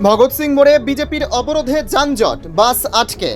ভগৎ সিং মোড়ে বিজেপির অবরোধে যানজট, বাস আটকে।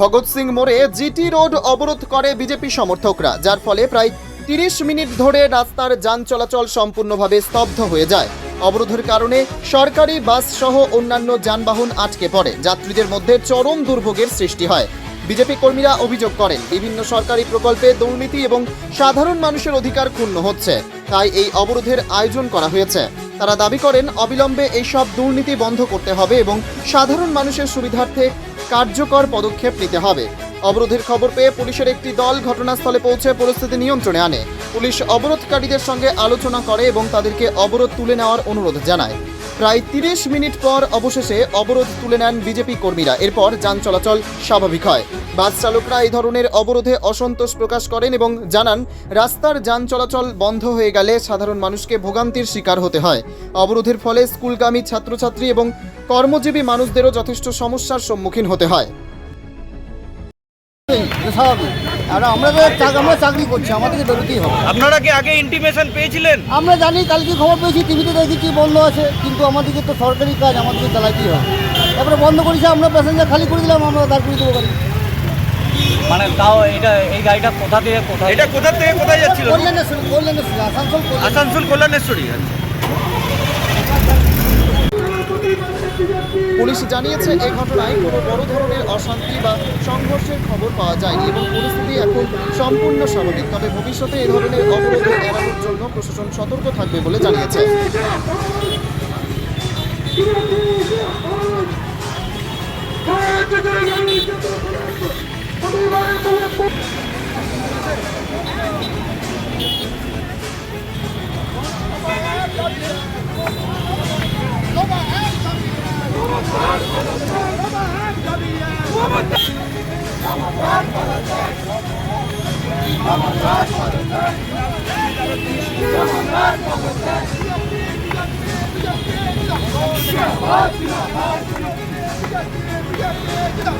ভগৎ সিং মোড়ে জিটি রোড অবরোধ করে বিজেপি সমর্থকরা, যার ফলে প্রায় তিরিশ মিনিট ধরে রাস্তার যান চলাচল সম্পূর্ণভাবে স্তব্ধ হয়ে যায়। অবরোধের কারণে সরকারি বাস সহ অন্যান্য যানবাহন আটকে পড়ে, যাত্রীদের মধ্যে চরম দুর্ভোগের সৃষ্টি হয়। বিজেপি কর্মীরা অভিযোগ করেন, বিভিন্ন সরকারি প্রকল্পে দুর্নীতি এবং সাধারণ মানুষের অধিকার ক্ষুণ্ণ হচ্ছে, তাই এই অবরোধের আয়োজন করা হয়েছে। তারা দাবি করেন, অবিলম্বে এইসব দুর্নীতি বন্ধ করতে হবে এবং সাধারণ মানুষের সুবিধার্থে কার্যকর পদক্ষেপ নিতে হবে। অবরোধের খবর পেয়ে পুলিশের একটি দল ঘটনাস্থলে পৌঁছে পরিস্থিতি নিয়ন্ত্রণে আনে। পুলিশ অবরোধকারীদের সঙ্গে আলোচনা করে এবং তাদেরকে অবরোধ তুলে নেওয়ার অনুরোধ জানায়। প্রায় তিরিশ মিনিট পর অবশেষে অবরোধ তুলে নেন বিজেপি কর্মীরা। এরপর যান চলাচল স্বাভাবিক হয়। বাস চালকরা এই ধরনের অবরোধে অসন্তোষ প্রকাশ করেন এবং জানান, রাস্তার যান চলাচল বন্ধ হয়ে গেলে সাধারণ মানুষকে ভোগান্তির শিকার হতে হয়। অবরোধের ফলে স্কুলগামী ছাত্রছাত্রী এবং কর্মজীবী মানুষদেরও যথেষ্ট সমস্যার সম্মুখীন হতে হয়। স্বাভাবিক। আর আমরা আমরা চাকরি করছি আমাদেরকে বেরোতেই হবে। আপনারা কি আগে ইন্টিমেশন পেয়েছিলেন? আমরা জানি কালকে খবর পেয়েছি টিভিতে দেখেছি বন্ধ আছে কিন্তু আমাদেরকে তো সরকারি কাজ আমাদেরকে চালাতেই হবে। তারপরে বন্ধ করেছে আমরা প্যাসেঞ্জার খালি করে দিলাম আমরা দাঁড় করে দেবো মানে তাও এটা এই গাড়িটা কোথা থেকে কোথায় এটা কোথা থেকে কোথায় যাচ্ছিল? কল্যাণেশ্বরী কল্যাণেশ্বরী আসানসোল আসানসোল কল্যাণেশ্বরী আচ্ছা। পুলিশ জানিয়েছে, এ ঘটনায় কোনো বড় ধরনের অশান্তি বা সংঘর্ষের খবর পাওয়া যায়নি এবং পরিস্থিতি এখন সম্পূর্ণ স্বাভাবিক তবে ভবিষ্যতে এ ধরনের অবরোধ এড়ানোর জন্য প্রশাসন সতর্ক থাকবে বলে জানিয়েছে Yeah.